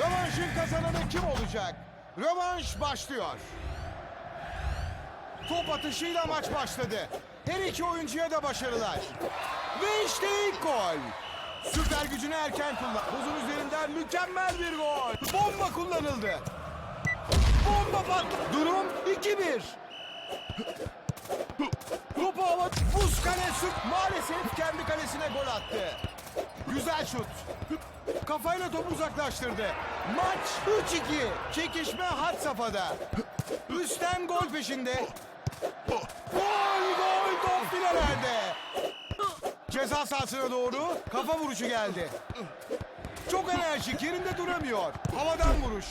Rövanşın kazananı kim olacak? Rövanş başlıyor. Top atışıyla maç başladı. Her iki oyuncuya da başarılar. Ve işte ilk gol. Süper gücünü erken kullan. Buzun üzerinden mükemmel bir gol. Bomba kullanıldı. Bomba patladı. Durum 2-1. Topu hava buz kale süt maalesef kendi kalesine gol attı. Güzel şut. Kafayla topu uzaklaştırdı. Maç 3-2. Çekişme had safhada. Üstten gol peşinde. Gol gol top filelerde. Ceza sahasına doğru kafa vuruşu geldi. Çok enerjik yerinde duramıyor. Havadan vuruş.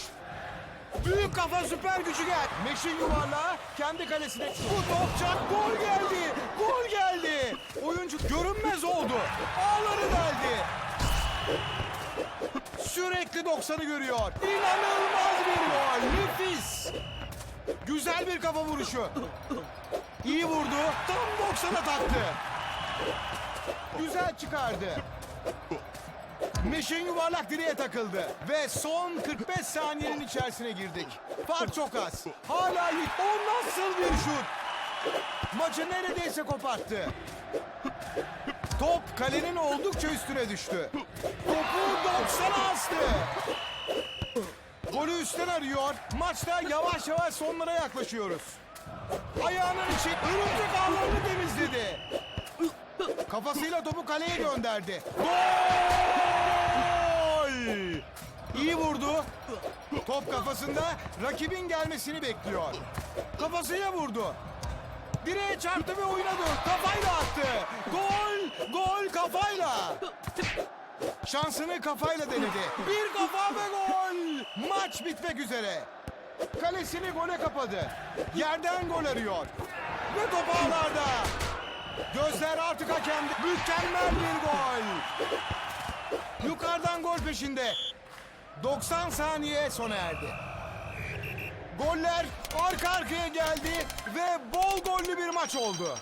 Büyük kafa süper gücü gel. Meşin yuvarlağı kendi kalesine. Bu top çak gol geldi. Gol geldi. Oyuncu görünmez oldu. Ağları deldi. Sürekli 90'ı görüyor. İnanılmaz bir gol. Nefis. Güzel bir kafa vuruşu. İyi vurdu. Tam 90'a taktı. Güzel çıkardı. Meşin yuvarlak direğe takıldı. Ve son 45 saniyenin içerisine girdik. Fark çok az. Hala lig. O nasıl bir şut? Maçı neredeyse koparttı. Top kalenin oldukça üstüne düştü. Topu 90'a astı. Golü üstten arıyor. Maçta yavaş yavaş sonlara yaklaşıyoruz. Ayağının içi örümcek ağlarını temizledi. Kafasıyla topu kaleye gönderdi. Gol! İyi vurdu. Top kafasında rakibin gelmesini bekliyor. Kafasıyla vurdu. Direğe çarptı ve oyuna döndü. Kafayla attı. Gol! Gol kafayla. Şansını kafayla denedi. Bir kafa ve gol! Maç bitmek üzere. Kalesini gole kapadı. Yerden gol arıyor. Ve top ağlarda. Gözler artık hakemde. Mükemmel bir gol. Yukarıdan gol peşinde. 90 saniye sona erdi. Goller arka arkaya geldi ve bol gollü bir maç oldu.